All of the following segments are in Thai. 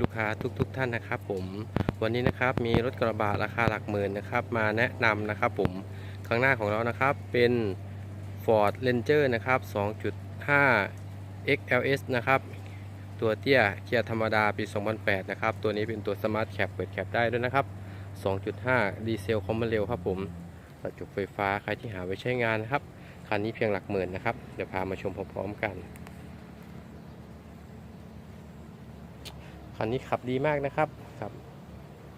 ลูกค้าทุกๆทท่านนะครับผมวันนี้นะครับมีรถกระบะราคาหลักหมื่นนะครับ มาแนะนำนะครับผมข้างหน้าของเรานะครับเป็น Ford Ranger นะครับ 2.5 XLS นะครับตัวเตี้ยเกียร์ธรรมดาปี 2008 นะครับ ตัวนี้เป็นตัว Smart Cap เปิดแคปได้ด้วยนะครับ 2.5 ดีเซลคอมมอนเร็วครับผมกระจกไฟฟ้าใครที่หาไว้ใช้งานนะครับคันนี้เพียงหลักหมื่นนะครับ เดี๋ยวพามาชมพร้อมๆกัน คันนี้ขับดีมากนะครับขับ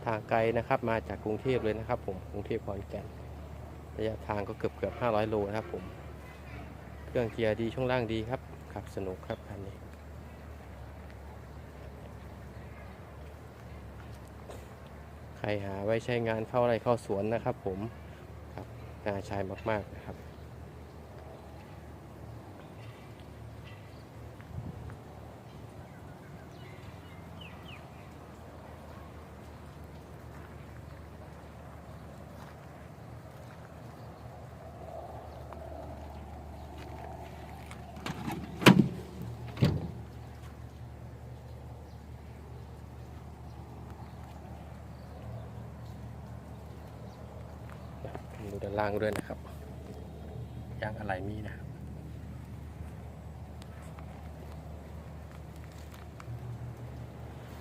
ทางไกลนะครับมาจากกรุงเทพเลยนะครับ ผมกรุงเทพขอนแก่นระยะทางก็เกือบเกือบ500 โลนะครับผม เครื่องเกียร์ดีช่วงล่างดีครับ ขับสนุกครับคันนี้ ใครหาไว้ใช้งานเข้าไรเข้าสวนนะครับผมครับน่าใช้มากๆนะครับ ดูด้านล่างด้วยนะครับยางอะไรมีนะครับ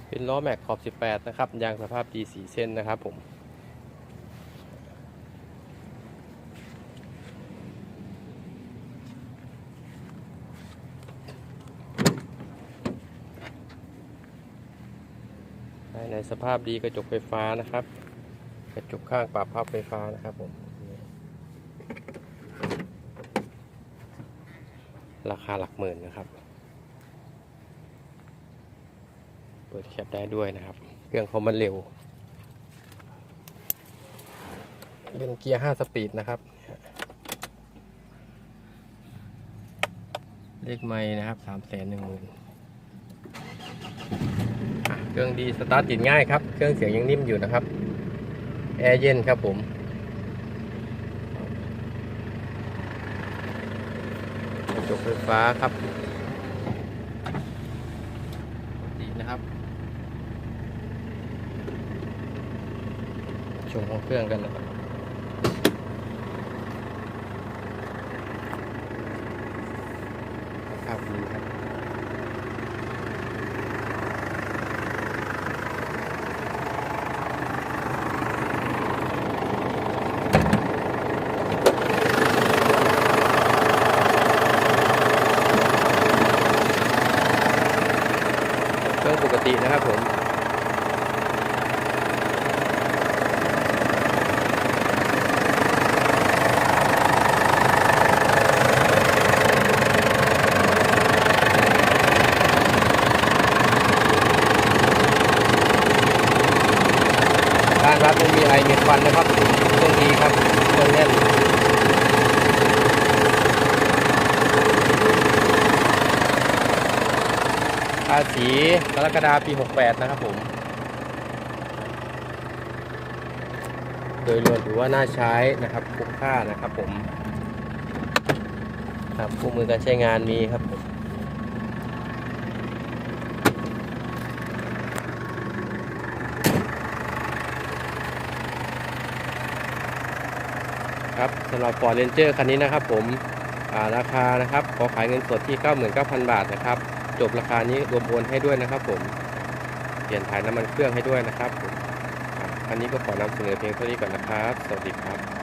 เป็นล้อแม็กขอบ 18 นะครับ ยางสภาพดีสีเส้นนะครับผม ในสภาพดีกระจกไฟฟ้านะครับ กระจกข้างปรับพับไฟฟ้านะครับผม ราคาหลักหมื่นนะครับ เปิดแคปได้ด้วยนะครับ เครื่องเขามันเร็ว เป็นเกียร์ 5 สปีดนะครับ เลขไม่นะครับ3 1 0 0 0 0เครื่องดีสตาร์ทติดง่ายครับ เครื่องเสียงยังนิ่มอยู่นะครับ แอร์เย็นครับผม ระจกไฟฟ้าครับดีนะครับชมของเครื่องกันนะครับครับดีครับื่องปกตินะครับผมการรับไม่มีไอเมีควันนะครับเครื่องดีครับเครื่องแน่น ภาษีกรกฎาปี 68 นะครับผม โดยรวมถือว่าน่าใช้นะครับคุ้มค่านะครับผม ครับคู่มือการใช้งานมีครับผมครับสำหรับ Ford Ranger คันนี้นะครับผมาราคานะครับ ขอขายเงินสดที่ 99,000 บาทนะครับ จบราคานี้รวมโอนให้ด้วยนะครับ ผมเปลี่ยนถ่ายน้ำมันเครื่องให้ด้วยนะครับผมอันนี้ก็ขอนำเสนอเพียงเท่านี้ก่อนนะครับ สวัสดีครับ